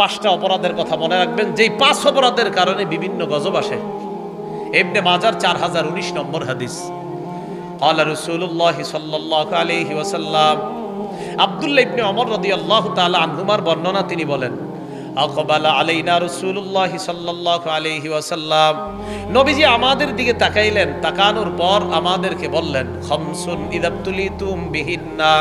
পাঁচটা অপরাধের কথা মনে রাখবেন, যেই পাঁচ অপরাধের কারণে বিভিন্ন গজব আসে। এমনি মাজার চার হাজার উনিশ নম্বর হাদিস। আল্লাহ রসুল্লাহ সাল্লাহ আলহি ওসাল্লাম আবদুল্লা ইবনে অমর রদি আল্লাহ তালা আনহুমার বর্ণনা তিনি বলেন আকবালা আলাইনা রাসূলুল্লাহ সাল্লাল্লাহু আলাইহি ওয়াসাল্লাম। আমাদের দিকে তাকাইলেন, তাকানোর পর আমাদেরকে বললেন, খামসুন ইদাবতুলিতুম বিহিন্না।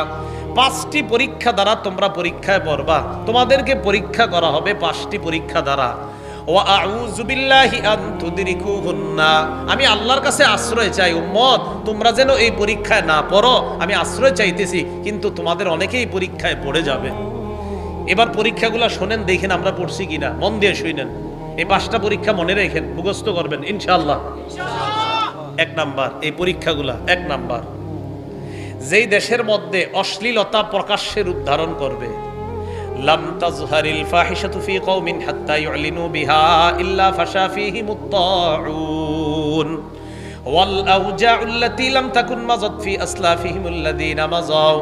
পাঁচটি পরীক্ষা দ্বারা তোমরা পরীক্ষায় পড়বা। তোমাদেরকে পরীক্ষা করা হবে পাঁচটি পরীক্ষা দ্বারা। আমি আল্লাহর কাছে আশ্রয় চাই, উম্মত, তোমরা যেন এই পরীক্ষায় না পড়ো। আমি আশ্রয় চাইতেছি, কিন্তু তোমাদের অনেকেই পরীক্ষায় পড়ে যাবে। এবার পরীক্ষাগুলো শোনেন, দেখেন আমরা পড়ছি কিনা। মন দিয়ে শুনেন। এই পাঁচটা পরীক্ষা মনে রেখেন, মুখস্থ করবেন ইনশাল্লাহ এক নাম্বার, এই পরীক্ষাগুলা, এক নাম্বার। যেই দেশের মধ্যে অশ্লীলতা প্রকাশ্যে রূপ ধারণ করবে, লাম তাজহারিল ফাহিশাতু ফি কওমিন হাত্তা বিহা ইল্লা ফাশা ফীহিম আত-তাউন ওয়াল আওজাউ আল্লাতী লাম তাকুন মাযাত ফি আসলাফিহিম আল্লাযীনা মাযাউ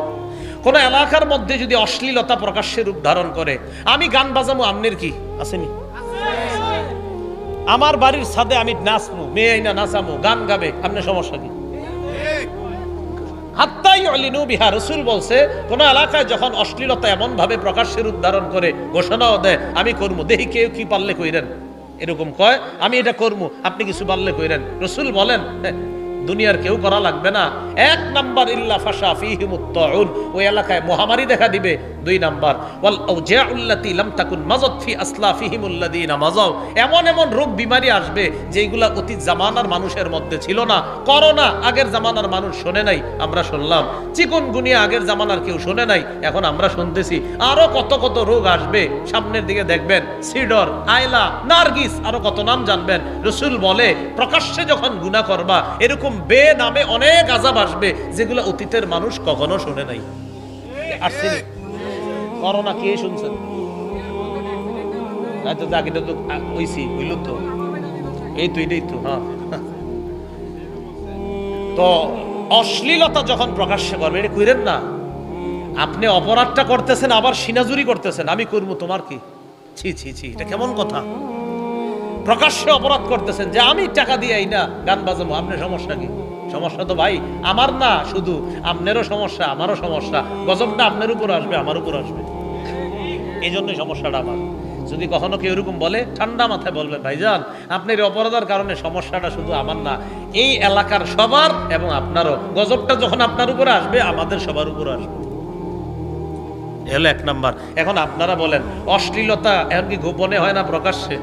কোন এলাকার মধ্যে যদি অশ্লীলতা প্রকাশ্যে রূপ ধারণ করে আমি গান বাজামু আমনের কি? আসেনি? আমার বাড়ির ছাদে আমি নাচমু মেয়ে আইনা নাচামু গান গাবে আপনার সমস্যা কি? হাত্তাই অলিনু বিহা রসুল বলছে কোন এলাকায় যখন অশ্লীলতা এমন ভাবে প্রকাশ্যের উদ্ধারণ করে ঘোষণাও দেয় আমি করব দেখি কেউ কি পারলে কইরেন? এরকম কয় আমি এটা করব আপনি কিছু পারলে কইরেন। রসুল বলেন "হ্যাঁ, দুনিয়ার কেউ করা লাগবে না। এক নাম্বার ইল্লা ফাশা ফিহিম উত্তাউন ওই এলাকায় মহামারী দেখা দিবে। দুই নাম্বার, ওয়াল আউজাউল্লাতি লাম তাকুন মাযাত ফি আসলাফিহিম আল্লাযীনা মাযাও এমন এমন রোগ বিমারি আসবে যেগুলা অতীত জামানার মানুষের মধ্যে ছিল না। করোনা, আগের জামানার মানুষ শোনে নাই, আমরা শুনলাম। চিকনগুনিয়া আগের জামানার কেউ শোনে নাই, এখন আমরা শুনতেছি। আরও কত কত রোগ আসবে, সামনের দিকে দেখবেন। সিডর, আয়লা, নার্গিস, আরও কত নাম জানবেন। রসুল বলে, প্রকাশ্যে যখন গুনাহ করবা, এরকম বে নামে অনেক আজাব আসবে, যেগুলো অতীতের মানুষ কখনো শোনে নাই। আসছে? করোনা কে শুনছেন? হ্যাঁ তো অশ্লীলতা যখন প্রকাশ্যে করবে কইরেন না। আপনি অপরাধটা করতেছেন, আবার সিনাজুরি করতেছেন, আমি করব, তোমার কি? ছি ছি ছি, এটা কেমন কথা? প্রকাশ্যে অপরাধ করতেছেন যে, আমি টাকা দিয়ে না, গান বাজাবো, আপনার সমস্যা কি? সমস্যা তো ভাই, আমার না শুধু আপনারও সমস্যা, আমারও সমস্যা। গজবটা আপনার উপর আসবে, আমার উপর আসবে। এই জন্যই সমস্যাটা আমার। যদি কখনো কেউ এরকম বলে, ঠান্ডা মাথায় বলবেন, ভাইজান, আপনার অপরাধের কারণে সমস্যাটা শুধু আমার না, এই এলাকার সবার এবং আপনারও। গজবটা যখন আপনার উপরে আসবে, আমাদের সবার উপর আসবে। হলো এক নাম্বার। এখন আপনারা বলেন, অশ্লীলতা এখন কি গোপনে হয় না প্রকাশ্যে?